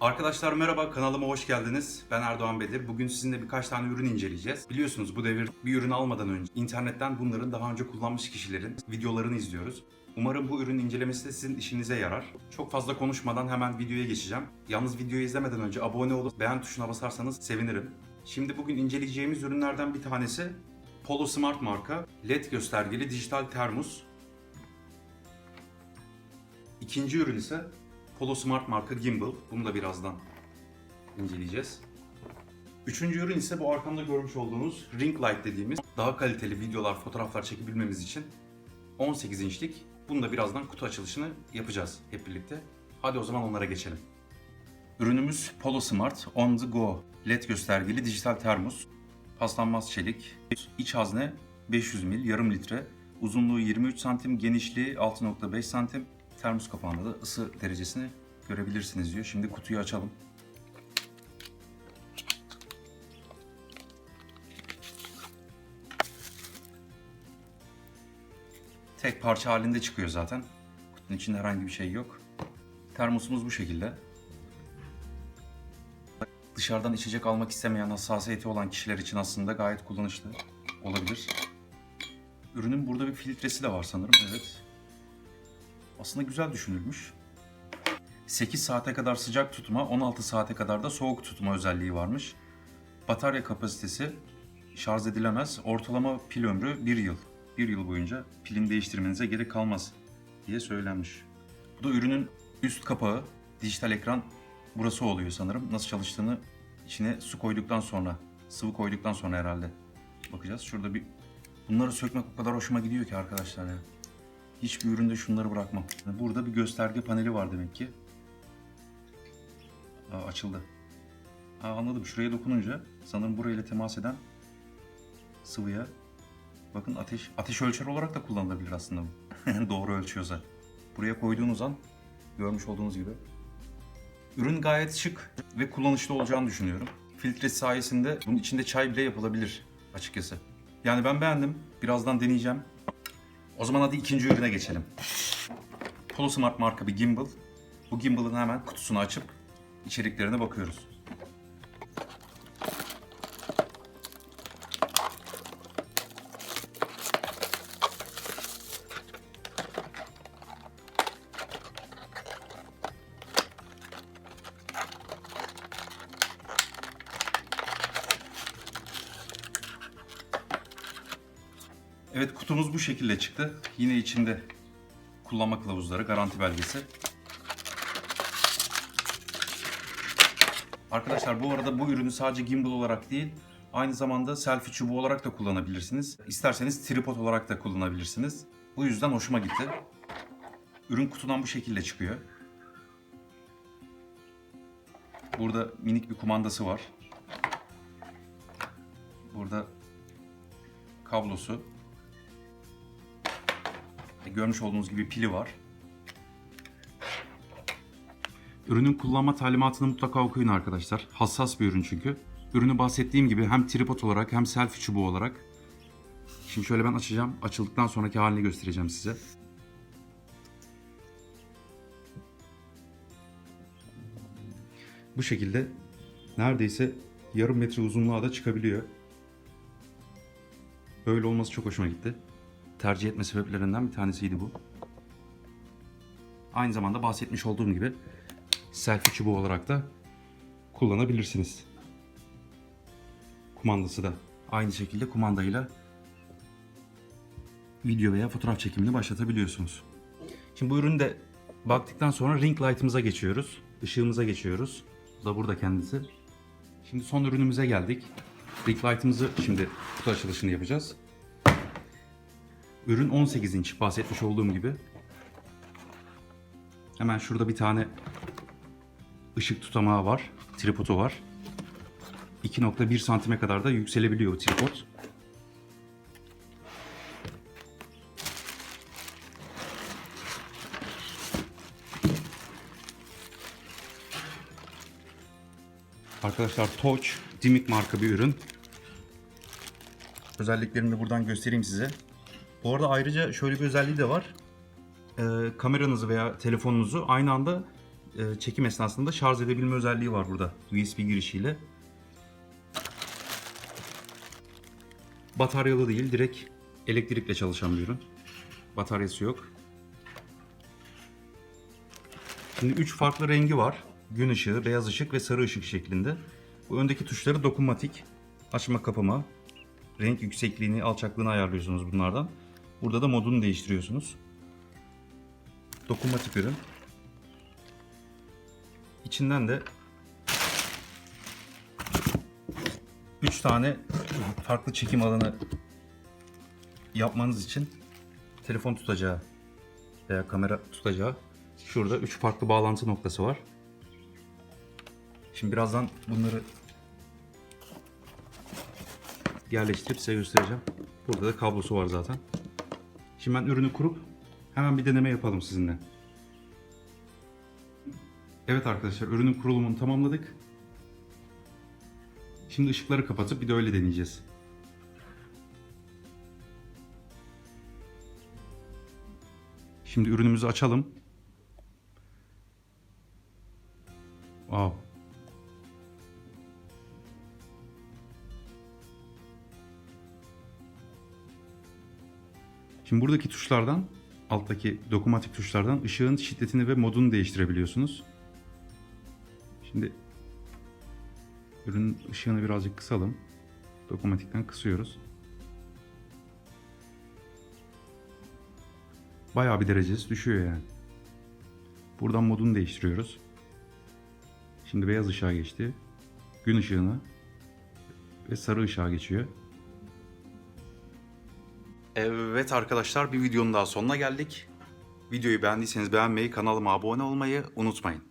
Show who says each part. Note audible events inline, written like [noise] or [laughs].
Speaker 1: Arkadaşlar merhaba, kanalıma hoş geldiniz. Ben Erdoğan Bedir. Bugün sizinle birkaç tane ürün inceleyeceğiz. Biliyorsunuz bu devir bir ürün almadan önce internetten bunların daha önce kullanmış kişilerin videolarını izliyoruz. Umarım bu ürün incelemesi de sizin işinize yarar. Çok fazla konuşmadan hemen videoya geçeceğim. Yalnız videoyu izlemeden önce abone olup beğen tuşuna basarsanız sevinirim. Şimdi bugün inceleyeceğimiz ürünlerden bir tanesi Polo Smart marka LED göstergeli dijital termos. İkinci ürün ise Polo Smart marka gimbal. Bunu da birazdan inceleyeceğiz. Üçüncü ürün ise bu arkamda görmüş olduğunuz ring light dediğimiz daha kaliteli videolar, fotoğraflar çekebilmemiz için 18 inçlik. Bunu da birazdan kutu açılışını yapacağız hep birlikte. Hadi o zaman onlara geçelim. Ürünümüz Polo Smart On The Go LED göstergeli dijital termos. Paslanmaz çelik. İç hazne 500 ml, yarım litre. Uzunluğu 23 santim, genişliği 6.5 santim. Termos kapağında da ısı derecesini görebilirsiniz diyor. Şimdi kutuyu açalım. Tek parça halinde çıkıyor zaten. Kutunun içinde herhangi bir şey yok. Termosumuz bu şekilde. Dışarıdan içecek almak istemeyen, hassasiyeti olan kişiler için aslında gayet kullanışlı olabilir. Ürünün burada bir filtresi de var sanırım. Evet. Aslında güzel düşünülmüş. 8 saate kadar sıcak tutma, 16 saate kadar da soğuk tutma özelliği varmış. Batarya kapasitesi şarj edilemez. Ortalama pil ömrü 1 yıl. 1 yıl boyunca pilin değiştirmenize gerek kalmaz diye söylenmiş. Bu da ürünün üst kapağı, dijital ekran burası oluyor sanırım. Nasıl çalıştığını içine su koyduktan sonra, sıvı koyduktan sonra herhalde bakacağız. Şurada bir bunları sökmek o kadar hoşuma gidiyor ki arkadaşlar ya. Hiçbir üründe şunları bırakmam. Burada bir gösterge paneli var demek ki. Aa, açıldı. Aa, anladım. Şuraya dokununca sanırım burayla temas eden sıvıya bakın ateş ateş ölçer olarak da kullanılabilir aslında bu. [laughs] Doğru ölçüyorsa. Buraya koyduğunuz an görmüş olduğunuz gibi ürün gayet şık ve kullanışlı olacağını düşünüyorum. Filtre sayesinde bunun içinde çay bile yapılabilir açıkçası. Yani ben beğendim. Birazdan deneyeceğim. O zaman hadi ikinci ürüne geçelim. Polo Smart marka bir gimbal. Bu gimbal'ın hemen kutusunu açıp içeriklerine bakıyoruz. Evet kutumuz bu şekilde çıktı. Yine içinde kullanma kılavuzları, garanti belgesi. Arkadaşlar bu arada bu ürünü sadece gimbal olarak değil, aynı zamanda selfie çubuğu olarak da kullanabilirsiniz. İsterseniz tripod olarak da kullanabilirsiniz. Bu yüzden hoşuma gitti. Ürün kutudan bu şekilde çıkıyor. Burada minik bir kumandası var. Burada kablosu. E, Görmüş olduğunuz gibi pili var. Ürünün kullanma talimatını mutlaka okuyun arkadaşlar. Hassas bir ürün çünkü. Ürünü bahsettiğim gibi hem tripod olarak hem selfie çubuğu olarak. Şimdi şöyle ben açacağım. Açıldıktan sonraki halini göstereceğim size. Bu şekilde neredeyse yarım metre uzunluğa da çıkabiliyor. Böyle olması çok hoşuma gitti. Tercih etme sebeplerinden bir tanesiydi bu. Aynı zamanda bahsetmiş olduğum gibi selfie çubuğu olarak da kullanabilirsiniz. Kumandası da aynı şekilde kumandayla video veya fotoğraf çekimini başlatabiliyorsunuz. Şimdi bu ürünü de baktıktan sonra ring light'ımıza geçiyoruz. Işığımıza geçiyoruz. Bu da burada kendisi. Şimdi son ürünümüze geldik. Ring light'ımızı şimdi kutu açılışını yapacağız. Ürün 18 inç bahsetmiş olduğum gibi. Hemen şurada bir tane ışık tutamağı var. Tripodu var. 2.1 santime kadar da yükselebiliyor tripod. Arkadaşlar Touch Dimik marka bir ürün. Özelliklerini de buradan göstereyim size. Bu arada ayrıca şöyle bir özelliği de var. Ee, kameranızı veya telefonunuzu aynı anda e, çekim esnasında şarj edebilme özelliği var burada USB girişiyle. Bataryalı değil, direkt elektrikle çalışan bir ürün. Bataryası yok. Şimdi 3 farklı rengi var. Gün ışığı, beyaz ışık ve sarı ışık şeklinde. Bu öndeki tuşları dokunmatik. Açma kapama. Renk yüksekliğini, alçaklığını ayarlıyorsunuz bunlardan. Burada da modunu değiştiriyorsunuz. Dokunmatik ürün. İçinden de 3 tane farklı çekim alanı yapmanız için telefon tutacağı veya kamera tutacağı şurada 3 farklı bağlantı noktası var. Şimdi birazdan bunları yerleştirip size göstereceğim. Burada da kablosu var zaten. Şimdi ben ürünü kurup hemen bir deneme yapalım sizinle. Evet arkadaşlar ürünün kurulumunu tamamladık. Şimdi ışıkları kapatıp bir de öyle deneyeceğiz. Şimdi ürünümüzü açalım. Şimdi buradaki tuşlardan, alttaki dokunmatik tuşlardan ışığın şiddetini ve modunu değiştirebiliyorsunuz. Şimdi ürünün ışığını birazcık kısalım. Dokunmatikten kısıyoruz. Bayağı bir derecesi düşüyor yani. Buradan modunu değiştiriyoruz. Şimdi beyaz ışığa geçti. Gün ışığını ve sarı ışığa geçiyor. Evet arkadaşlar bir videonun daha sonuna geldik. Videoyu beğendiyseniz beğenmeyi, kanalıma abone olmayı unutmayın.